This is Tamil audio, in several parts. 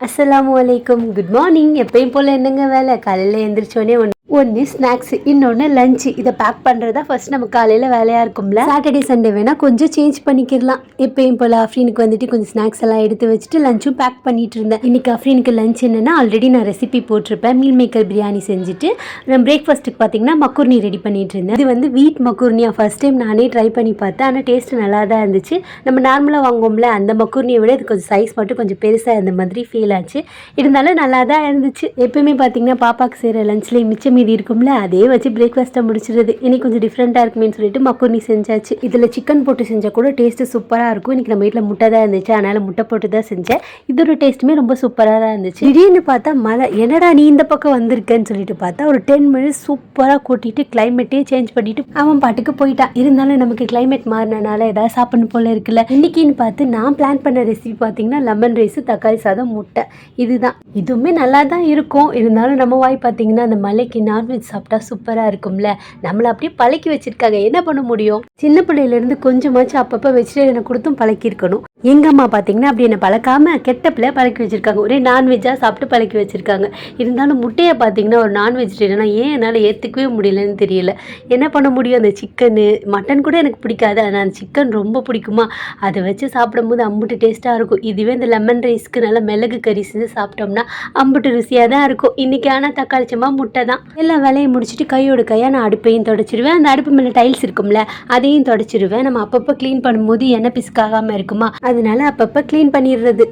அஸ்லாம் வலைக்கும் குட் மார்னிங் எப்பயும் போல் என்னங்க வேலை? காலையில் எழுந்திரிச்சோடனே ஒன்று ஒன்று ஸ்நாக்ஸ் இன்னொன்று லஞ்சு இதை பேக் பண்ணுறதா ஃபர்ஸ்ட் நம்ம காலையில் வேலையாக இருக்கும்ல? சாட்டர்டே சண்டே வேணால் கொஞ்சம் சேஞ்ச் பண்ணிக்கிடலாம். எப்பயும் போல் அஃப்ரீனுக்கு வந்துட்டு கொஞ்சம் ஸ்நாக்ஸ் எல்லாம் எடுத்து வச்சுட்டு லஞ்சும் பேக் பண்ணிட்டு இருந்தேன். இன்றைக்கி அஃப்ரீனுக்கு லஞ்ச் என்னென்னா ஆல்ரெடி நான் ரெசிபி போட்டிருப்பேன். மீல் மேக்கர் பிரியாணி செஞ்சுட்டு நான் பிரேக்ஃபாஸ்ட்டுக்கு பார்த்தீங்கன்னா மக்குர்னி ரெடி பண்ணிட்டு இருந்தேன். இது வந்து வீட் மக்குர்னியாக ஃபர்ஸ்ட் டைம் நானே ட்ரை பண்ணி பார்த்தேன். ஆனால் டேஸ்ட் நல்லா தான் இருந்துச்சு. நம்ம நார்மலாக வாங்குவோம்ல அந்த மக்குர்னியை விட இது கொஞ்சம் சைஸ் மட்டும் கொஞ்சம் பெருசாக இருந்த மாதிரி ஃபீல் ஆச்சு. இருந்தாலும் நல்லா தான் இருந்துச்சு. எப்பயுமே பார்த்தீங்கன்னா பாப்பாக்கு செய்கிற லஞ்ச்லேயே மிச்சம் மீதி இருக்கும்ல அதே வச்சு பிரேக்ஃபாஸ்ட்டை முடிச்சிடுது இன்னைக்கு கொஞ்சம் டிஃப்ரெண்ட்டாக இருக்குமேனு சொல்லிட்டு மக்குனி செஞ்சாச்சு. இதில் சிக்கன் போட்டு செஞ்சால் கூட டேஸ்ட்டு சூப்பராக இருக்கும். இன்னைக்கு நம்ம வீட்டில் முட்டை தான் இருந்துச்சு. அதனால் முட்டை போட்டு தான் செஞ்சேன். இதோட டேஸ்ட்டுமே ரொம்ப சூப்பராக தான் இருந்துச்சு. திடீர்னு பார்த்தா மழை. என்னடா நீ இந்த பக்கம் வந்திருக்கேன்னு சொல்லிட்டு பார்த்தா ஒரு டென் மினிட்ஸ் சூப்பராக கூட்டிகிட்டு கிளைமேட்டே சேஞ்ச் பண்ணிட்டு அவன் பாட்டுக்கு போயிட்டான். இருந்தாலும் நமக்கு கிளைமேட் மாறினனால ஏதாவது சாப்பிடணும் போல இருக்குல்ல. இன்னைக்குன்னு பார்த்து நான் பிளான் பண்ண ரெசிபி பார்த்தீங்கன்னா லெமன் ரைஸ் தக்காளி சாதம் முட்டை. இதுதான். இதுவுமே நல்லா தான் இருக்கும். இருந்தாலும் நம்ம வாய் பார்த்தீங்கன்னா அந்த மலைக்கு நான்வெஜ் சாப்பிட்டா சூப்பராக இருக்கும்ல? நம்மளை அப்படியே பழக்கி வச்சிருக்காங்க. என்ன பண்ண முடியும்? சின்ன பிள்ளையிலேருந்து கொஞ்சமாச்சும் அப்பப்போ வெஜிடேரியனை கொடுத்தும் பழக்கியிருக்கணும். எங்கள் அம்மா பார்த்தீங்கன்னா அப்படி என்னை பழக்காமல் கெட்ட பழக்கி வச்சுருக்காங்க. ஒரே நான்வெஜ்ஜாக சாப்பிட்டு பழக்கி வச்சுருக்காங்க. இருந்தாலும் முட்டையை பார்த்தீங்கன்னா ஒரு நான்வெஜிடேரியனாக ஏன் என்னால் ஏற்றுக்கவே முடியலன்னு தெரியல. என்ன பண்ண முடியும்? அந்த சிக்கனு மட்டன் கூட எனக்கு பிடிக்காது. ஆனால் அந்த சிக்கன் ரொம்ப பிடிக்குமா? அதை வச்சு சாப்பிடும்போது அம்புட்டு டேஸ்ட்டாக இருக்கும். இதுவே இந்த லெமன் ரைஸ்க்கு நல்லா மிளகு கறி செஞ்சு சாப்பிட்டோம்னா அம்புட்டு ருசியாக தான் இருக்கும். இன்றைக்கி ஆனால் தக்காளி சம்பா முட்டை தான். எல்லா வேலையும் முடிச்சுட்டு கையோட கையாக நான் அடுப்பையும் தொடச்சிடுவேன் அந்த அடுப்பு மேலே டைல்ஸ் இருக்கும்ல அதையும் தொடச்சிடுவேன் நம்ம அப்பப்போ க்ளீன் பண்ணும்போது எண்ணெய் பிசுக்காகாமல் இருக்குமா? அதனால அப்பப்போ க்ளீன் பண்ணிடுறது.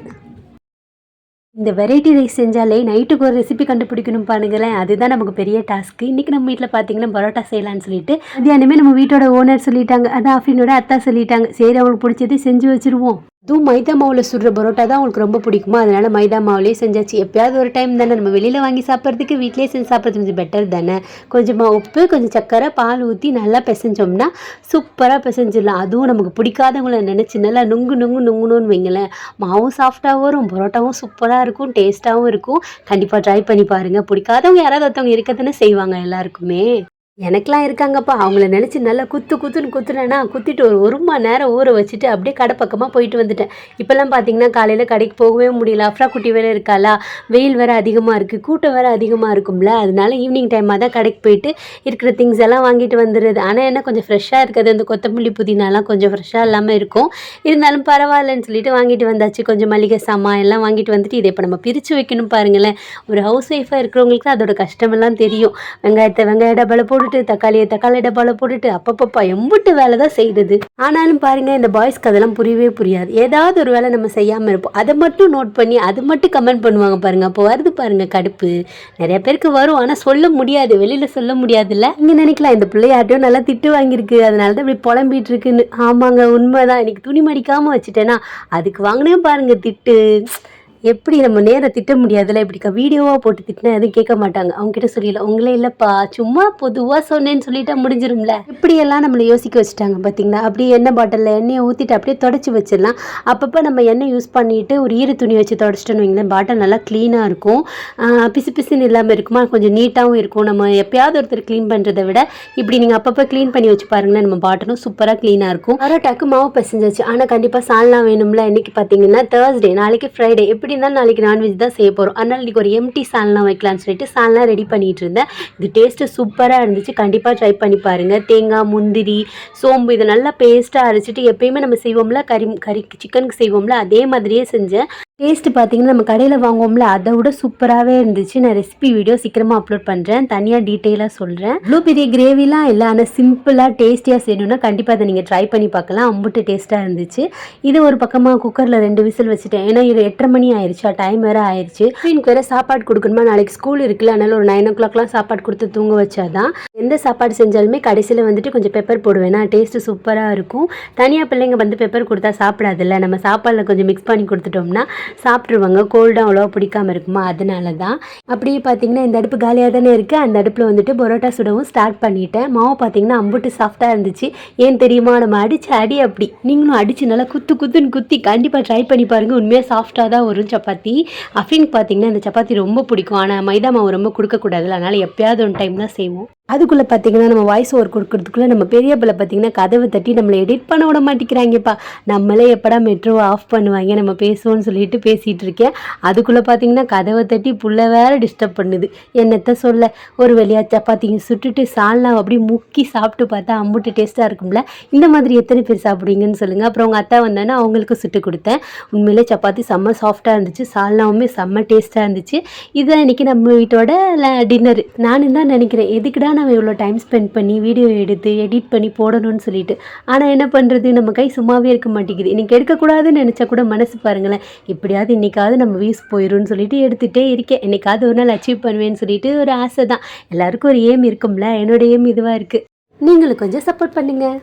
இந்த வெரைட்டி ரைஸ் செஞ்சாலே நைட்டுக்கு ஒரு ரெசிபி கண்டுபிடிக்கணும் பாருங்களேன். அதுதான் நமக்கு பெரிய டாஸ்க்கு இன்றைக்கி நம்ம வீட்டில் பார்த்தீங்கன்னா பரோட்டா செய்யலாம்னு சொல்லிட்டு மத்தியானமே நம்ம வீட்டோட ஓனர் சொல்லிட்டாங்க. அதான் அஃபினோட அத்தா சொல்லிட்டாங்க. சரி அவங்களுக்கு பிடிச்சதே செஞ்சு வச்சிருவோம். அதுவும் மைதா மாவில் சுடுற பரோட்டா தான் அவங்களுக்கு ரொம்ப பிடிக்குமா? அதனால மைதா மாவுலேயே செஞ்சாச்சு. எப்பயாவது ஒரு டைம் தானே நம்ம வெளியில் வாங்கி சாப்பிட்றதுக்கு வீட்டிலே செஞ்சு சாப்பிட்றது கொஞ்சம் பெட்டர் தானே? கொஞ்சமாக உப்பு கொஞ்சம் சக்கரை பால் ஊற்றி நல்லா பிசைஞ்சோம்னா சூப்பராக பிசைஞ்சிடலாம். அதுவும் நமக்கு பிடிக்காதவங்கள நினச்சி நல்லா நுங்கு நுங்கு நுங்குணுன்னு வைங்களேன். மாவும் சாஃப்டாக வரும் பரோட்டாவும் சூப்பராக இருக்கும் டேஸ்ட்டாகவும் இருக்கும். கண்டிப்பாக ட்ரை பண்ணி பாருங்கள் பிடிக்காதவங்க யாராவது ஒருத்தவங்க இருக்கத்தானே செய்வாங்க எல்லாருக்குமே. எனக்கெலாம் இருக்காங்கப்பா. அவங்கள நினச்சி நல்லா குத்து குத்துன்னு குத்துனேன்னா குத்திட்டு ஒரு ஒரு மணி நேரம் ஊற வச்சுட்டு அப்படியே கடை பக்கமாக போயிட்டு வந்துட்டேன். இப்போல்லாம் பார்த்தீங்கன்னா காலையில் கடைக்கு போகவே முடியல. அஃப்ரா குட்டி வேற இருக்காளா? வெயில் வேறு அதிகமாக இருக்குது கூட்டம் வேறு அதிகமாக இருக்கும்ல. அதனால ஈவினிங் டைமாக தான் கடைக்கு போயிட்டு இருக்கிற திங்ஸ் எல்லாம் வாங்கிட்டு வந்துடுது ஆனால் என்ன கொஞ்சம் ஃப்ரெஷ்ஷாக இருக்காது அந்த கொத்தமல்லி புதினாலாம் கொஞ்சம் ஃப்ரெஷ்ஷாக இல்லாமல் இருக்கும். இருந்தாலும் பரவாயில்லன்னு சொல்லிட்டு வாங்கிட்டு வந்தாச்சு. கொஞ்சம் மளிகை சாமான் எல்லாம் வாங்கிட்டு வந்துட்டு இதை இப்போ நம்ம பிரித்து வைக்கணும் பாருங்களேன். ஒரு ஹவுஸ் ஒய்ஃபாக இருக்கிறவங்களுக்கு அதோட கஷ்டமெல்லாம் தெரியும். வெங்காயத்தை வெங்காய டப்பாவில் போட்டுட்டு தக்காளியை தக்காளி டப்பாவில் போட்டுட்டு அப்பப்பப்பா எம்புட்டு வேலை தான் செய்கிறது ஆனாலும் பாருங்க இந்த பாய்ஸ்க்கு அதெல்லாம் புரியவே புரியாது. ஏதாவது ஒரு வேலை நம்ம செய்யாமல் இருப்போம். அதை மட்டும் நோட் பண்ணி அது மட்டும் கமெண்ட் பண்ணுவாங்க பாருங்க. அப்போ வருது பாருங்க கடுப்பு. நிறைய பேருக்கு வரும். ஆனால் சொல்ல முடியாது. வெளியில் சொல்ல முடியாதுல்ல. இங்கே நினைக்கலாம் இந்த பிள்ளையாட்டையும் நல்லா திட்டு வாங்கியிருக்கு. அதனால தான் இப்படி புலம்பிட்டு இருக்குன்னு ஆமாங்க உண்மைதான். இன்னைக்கு துணி மடிக்காமல் வச்சுட்டேன்னா அதுக்கு வாங்கினே பாருங்க திட்டு. எப்படி நம்ம நேரம் திட்ட முடியாதுல்ல? இப்படி வீடியோவாக போட்டு திட்டினா எதுவும் கேட்க மாட்டாங்க. அவங்க கிட்ட சொல்லிடலாம். உங்களே இல்லைப்பா சும்மா பொதுவாக சொன்னேன்னு சொல்லிட்டா முடிஞ்சிரும்ல? இப்படியெல்லாம் நம்மளை யோசிக்க வச்சுட்டாங்க பார்த்தீங்கன்னா அப்படியே எண்ணெய் பாட்டிலில் எண்ணெயை ஊற்றிட்டு அப்படியே தொடச்சி வச்சிடலாம். அப்பப்போ நம்ம எண்ணெய் யூஸ் பண்ணிட்டு ஒரு ஈர துணி வச்சு தொடச்சிட்டோன்னு வைங்களேன் பாட்டில் நல்லா க்ளீனாக இருக்கும். பிசு பிசுன்னு இல்லாமல் இருக்குமா? கொஞ்சம் நீட்டாகவும் இருக்கும். நம்ம எப்பயாவது ஒருத்தர் க்ளீன் பண்ணுறதை விட இப்படி நீங்கள் அப்பப்போ க்ளீன் பண்ணி வச்சு பாருங்களேன் நம்ம பாட்டிலும் சூப்பராக க்ளீனாக இருக்கும். பரோட்டாக்கு மாவு பசஞ்சாச்சு. ஆனால் கண்டிப்பாக சால்னா வேணும்ல? இன்னைக்கு பார்த்தீங்கன்னா தேர்ஸ்டே நாளைக்கு ஃப்ரைடே எப்படி இருந்தாலும் நாளைக்கு நான்வெஜ் தான் செய்ய போகிறோம் அதனால் இன்னைக்கு ஒரு எம்டி சால்னா வைக்கலாம்னு சொல்லிட்டு சால்னா ரெடி பண்ணிட்டு இருந்தேன். இது டேஸ்ட்டு சூப்பராக இருந்துச்சு. கண்டிப்பாக ட்ரை பண்ணி பாருங்கள் தேங்காய் முந்திரி சோம்பு இதை நல்லா பேஸ்ட்டாக அரைச்சிட்டு எப்பயுமே நம்ம செய்வோம்ல கறி கறி சிக்கனுக்கு செய்வோம்ல அதே மாதிரியே செஞ்சேன். டேஸ்ட்டு பார்த்தீங்கன்னா நம்ம கடையில் வாங்குவோம்ல அதை விட சூப்பராகவே இருந்துச்சு. நான் ரெசிபி வீடியோ சீக்கிரமாக அப்லோட் பண்ணுறேன் தனியாக டீட்டெயிலாக சொல்கிறேன் இவ்வளோ பெரிய கிரேவிலாம் இல்லை. ஆனால் சிம்பிளாக டேஸ்டியாக செய்யணும்னா கண்டிப்பாக அதை நீங்கள் ட்ரை பண்ணி பார்க்கலாம். அம்புட்டு டேஸ்ட்டாக இருந்துச்சு. இது ஒரு பக்கமாக குக்கரில் ரெண்டு விசில் வச்சுட்டேன். ஏன்னா இது எட்டரை மணி ஆயிடுச்சா டைம் வேறு ஆயிடுச்சு எனக்கு வேறு சாப்பாடு கொடுக்கணுமா? நாளைக்கு ஸ்கூல் இருக்குல்ல. அதனால ஒரு நைன் ஓ கிளாக்லாம் சாப்பாடு கொடுத்து தூங்க வச்சாதான் எந்த சாப்பாடு செஞ்சாலுமே கடைசியில் வந்துட்டு கொஞ்சம் பெப்பர் போடுவேன். டேஸ்ட்டு சூப்பராக இருக்கும். தனியாக பிள்ளைங்க வந்து பெப்பர் கொடுத்தா சாப்பிடாதுல்ல. நம்ம சாப்பாடில் கொஞ்சம் மிக்ஸ் பண்ணி கொடுத்துட்டோம்னா சாப்பிட்ருவாங்க கோல்டும் அவ்வளோவா பிடிக்காம இருக்குமா? அதனால தான் அப்படியே பார்த்தீங்கன்னா இந்த அடுப்பு காலியாக தானே இருக்குது அந்த அடுப்பில் வந்துட்டு பரோட்டா சுடவும் ஸ்டார்ட் பண்ணிட்டேன். மாவு பார்த்தீங்கன்னா அம்புட்டு சாஃப்டாக இருந்துச்சு. ஏன் தெரியுமா? நம்ம அடிச்சு அடி அப்படி. நீங்களும் அடிச்சு நல்லா குத்து குத்துன்னு குத்தி கண்டிப்பாக ட்ரை பண்ணி பாருங்கள் உண்மையாக சாஃப்டாக தான் வரும் சப்பாத்தி. அஃபினுக்கு பார்த்தீங்கன்னா இந்த சப்பாத்தி ரொம்ப பிடிக்கும். ஆனால் மைதா மாவு ரொம்ப கொடுக்கக்கூடாதுல அதனால் எப்பயாவது ஒன் டைம் தான் செய்வோம். அதுக்குள்ளே பார்த்தீங்கன்னா நம்ம வாய்ஸ் ஓவர் கொடுக்கறதுக்குள்ளே நம்ம பெரிய பிள்ளை பார்த்தீங்கன்னா கதவை தட்டி நம்மளை எடிட் பண்ண விட மாட்டேங்கிறாங்கப்பா. நம்மளே எப்படா மெட்ரோவை ஆஃப் பண்ணுவாங்க. நம்ம பேசுவோம்னு சொல்லிட்டு பேசிகிட்டு இருக்கேன் அதுக்குள்ளே பார்த்தீங்கன்னா கதவை தட்டி புள்ள வேற டிஸ்டர்ப் பண்ணுது. என்னத்த சொல்ல? ஒரு வழியாக சப்பாத்திங்க சுட்டுட்டு சால்னா அப்படியே முக்கி சாப்பிட்டு பார்த்தா அம்புட்டு டேஸ்ட்டாக இருக்கும்ல? இந்த மாதிரி எத்தனை பேர் சாப்பிடுவீங்கன்னு சொல்லுங்கள் அப்புறம் உங்கள் அத்தா வந்தோன்னா அவங்களுக்கு சுட்டு கொடுத்தேன். உண்மையிலே சப்பாத்தி செம்ம சாஃப்டாக இருந்துச்சு. சால்னாவுமே செம்ம டேஸ்ட்டாக இருந்துச்சு. இதுதான் இன்றைக்கி நம்ம வீட்டோட டின்னரு நானும் தான் நினைக்கிறேன்? எதுக்குடா நம்ம இவ்வளோ டைம் ஸ்பெண்ட் பண்ணி வீடியோ எடுத்து எடிட் பண்ணி போடணும்னு சொல்லிட்டு? ஆனால் என்ன பண்ணுறது நம்ம கை சும்மாவே இருக்க மாட்டேங்குது. இன்றைக்கி எடுக்கக்கூடாதுன்னு நினச்சா கூட மனசு பாருங்களேன். இப்படி எப்படியாவது இன்னைக்காவது நம்ம வியூஸ் போயிடும்னு சொல்லிட்டு எடுத்துகிட்டே இருக்கேன். என்றைக்காவது ஒரு நாள் அச்சீவ் பண்ணுவேன்னு சொல்லிட்டு ஒரு ஆசை தான். எல்லாருக்கும் ஒரு ஏம் இருக்கும்ல? என்னோட ஏம் இதுவாக இருக்குது நீங்களும் கொஞ்சம் சப்போர்ட் பண்ணுங்கள்